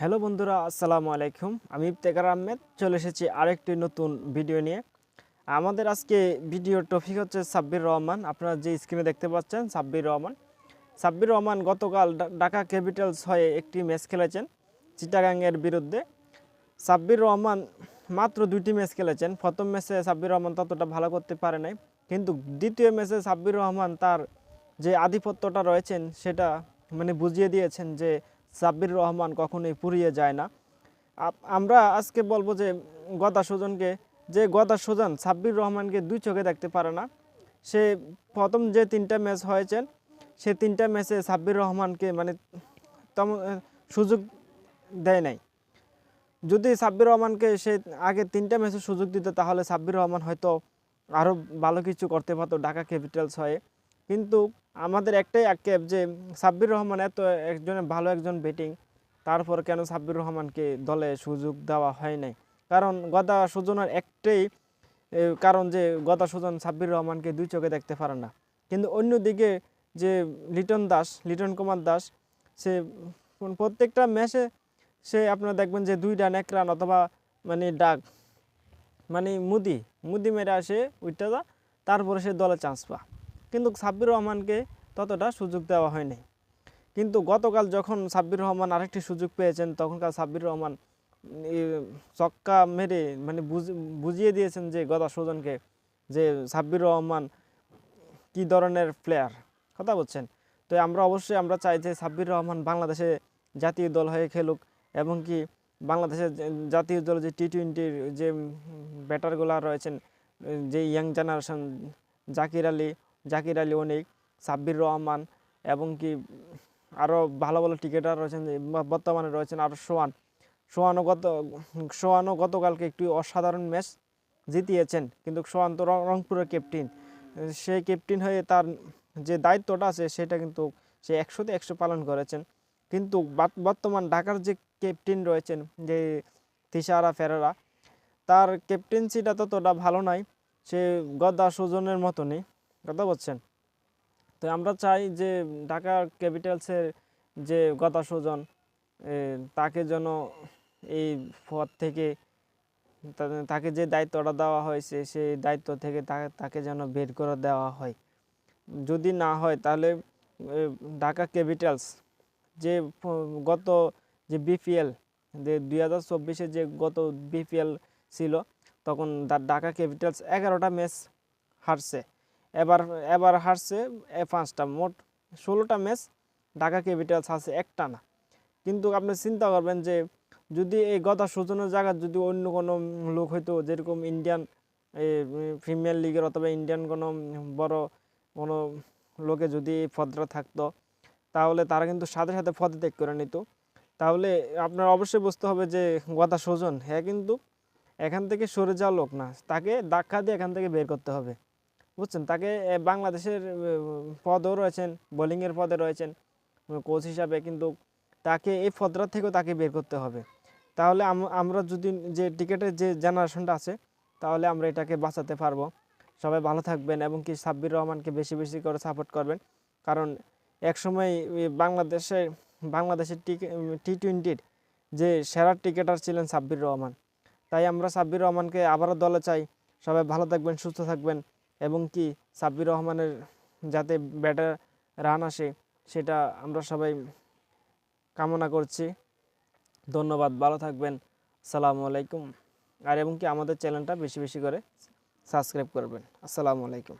Hello বন্ধুরা, আসসালামু আলাইকুম। আমি ইফতেকার আহমেদ, চলে এসেছি আরেকটি নতুন ভিডিও নিয়ে। আমাদের আজকে ভিডিওর টপিক হচ্ছে সাব্বির রহমান। আপনারা যে স্ক্রিনে দেখতে পাচ্ছেন, সাব্বির রহমান। সাব্বির রহমান গতকাল ঢাকা ক্যাপিটালস হয়ে একটি ম্যাচ খেলেছেন চিটাগাংয়ের বিরুদ্ধে। সাব্বির রহমান মাত্র দুইটি ম্যাচ খেলেছেন। প্রথম ম্যাচে সাব্বির রহমান ততটা ভালো করতে পারে নাই। কিন্তু দ্বিতীয় ম্যাচে সাব্বির রহমান তার যে আধিপত্যটা রয়েছেন, সেটা মানে বুঝিয়ে দিয়েছেন যে সাব্বির রহমান কখনোই পুড়িয়ে যায় না। আমরা আজকে বলব যে গদা সুজনকে, যে গদা সুজন সাব্বির রহমানকে দুই চোখে দেখতে পারে না। সে প্রথম যে তিনটা ম্যাচ হয়েছেন, সে তিনটা ম্যাচে সাব্বির রহমানকে মানে তেমন সুযোগ দেয় নাই। যদি সাব্বির রহমানকে সে আগে তিনটা ম্যাচে সুযোগ দিত, তাহলে সাব্বির রহমান হয়তো আরও ভালো কিছু করতে পারতো ঢাকা ক্যাপিটালস হয়ে। কিন্তু আমাদের একটাই আক্ষেপ যে সাব্বির রহমান এত একজনের ভালো একজন ব্যাটিং তারপর কেন সাব্বির রহমানকে দলে সুযোগ দেওয়া হয় নাই? কারণ গদা সুজনের একটাই কারণ যে গদা সুজন সাব্বির রহমানকে দুই চোখে দেখতে পারে না। কিন্তু অন্যদিকে যে লিটন দাস, লিটন কুমার দাস, সে প্রত্যেকটা ম্যাচে সে আপনারা দেখবেন যে দুই রান এক রান অথবা মানে ডাক মানে মুদি মুদি মেরে আসে উইটা তারপরে সে দলে চান্স পা কিন্তু সাব্বির রহমানকে ততটা সুযোগ দেওয়া হয়নি। কিন্তু গতকাল যখন সাব্বির রহমান আরেকটি সুযোগ পেয়েছেন, তখনকার সাব্বির রহমান চক্কা মেরে মানে বুঝ- বুঝিয়ে দিয়েছেন যে গদা সুজনকে যে সাব্বির রহমান কি ধরনের প্লেয়ার কথা বলছেন। তো আমরা অবশ্যই, আমরা চাই যে সাব্বির রহমান বাংলাদেশে জাতীয় দল হয়ে খেলুক এবং কি বাংলাদেশের জাতীয় দল যে টি টোয়েন্টির যে ব্যাটারগুলো রয়েছেন, যে ইয়াং জেনারেশন জাকির আলী জাকির আলী অনেক, সাব্বির রহমান এবং কি আরও ভালো ভালো ক্রিকেটার রয়েছেন, বর্তমানে রয়েছেন আরও সোয়ান সোয়ানও গত সোয়ানও গতকালকে একটি অসাধারণ ম্যাচ জিতিয়েছেন, কিন্তু সোয়ান তো রংপুরের ক্যাপ্টেন সেই ক্যাপ্টেন হয়ে তার যে দায়িত্বটা আছে সেটা কিন্তু সে একশোতে একশো পালন করেছেন। কিন্তু বর্তমান ঢাকার যে ক্যাপ্টেন রয়েছেন, যে তিসারা ফেরারা, তার ক্যাপ্টেন্সিটা ততটা ভালো নয়। সে গদা সুজনের মতনই। কথা বলছেন। তো আমরা চাই যে ঢাকা ক্যাপিটালসের যে গদা সুজন তাকে যেন এই পদ থেকে তাকে যে দায়িত্বটা দেওয়া হয়েছে, সেই দায়িত্ব থেকে তাকে যেন বের করে দেওয়া হয়। যদি না হয় তাহলে ঢাকা ক্যাপিটালস যে গত যে বিপিএল, যে দুই হাজার চব্বিশে যে গত বিপিএল ছিল, তখন ঢাকা ক্যাপিটালস এগারোটা ম্যাচ হারছে। এবার এবার হারছে পাঁচটা, মোট ষোলোটা ম্যাচ ঢাকা ক্যাপিটালস হারছে একটা না। কিন্তু আপনি চিন্তা করবেন যে যদি এই গদা সূচনার জায়গায় যদি অন্য কোনো লোক হয়তো যেরকম ইন্ডিয়ান প্রিমিয়ার লিগের অথবা ইন্ডিয়ান কোনো বড় কোনো লোকে যদি এই পদটা থাকতো, তাহলে তারা কিন্তু সাথে সাথে পদ ত্যাগ করে নিত। তাহলে আপনার অবশ্যই বুঝতে হবে যে গদা সুজন হ্যাঁ কিন্তু এখান থেকে সরে যাওয়া লোক না, তাকে ধাক্কা দিয়ে এখান থেকে বের করতে হবে। বুঝছেন? তাকে বাংলাদেশের পদও রয়েছেন, বোলিংয়ের পদে রয়েছেন কোচ হিসাবে, কিন্তু তাকে, এই পদটা থেকেও তাকে বের করতে হবে। তাহলে আম- আমরা যদি যে টিকেটের যে জেনারেশনটা আছে, তাহলে আমরা এটাকে বাঁচাতে পারব। সবাই ভালো থাকবেন এবং কি সাব্বির রহমানকে বেশি বেশি করে সাপোর্ট করবেন। কারণ একসময় বাংলাদেশে বাংলাদেশের টি টোয়েন্টির যে সেরা টিকেটার ছিলেন সাব্বির রহমান। তাই আমরা সাব্বির রহমানকে আবারও দলে চাই। সবাই ভালো থাকবেন, সুস্থ থাকবেন। এবং কি সাব্বির রহমানের যাতে ব্যাটার রান আসে, সেটা আমরা সবাই কামনা করছি। ধন্যবাদ, ভালো থাকবেন, আসসালামু আলাইকুম। আর এবং কি আমাদের চ্যানেলটা বেশি বেশি করে সাবস্ক্রাইব করবেন। আসসালামু আলাইকুম।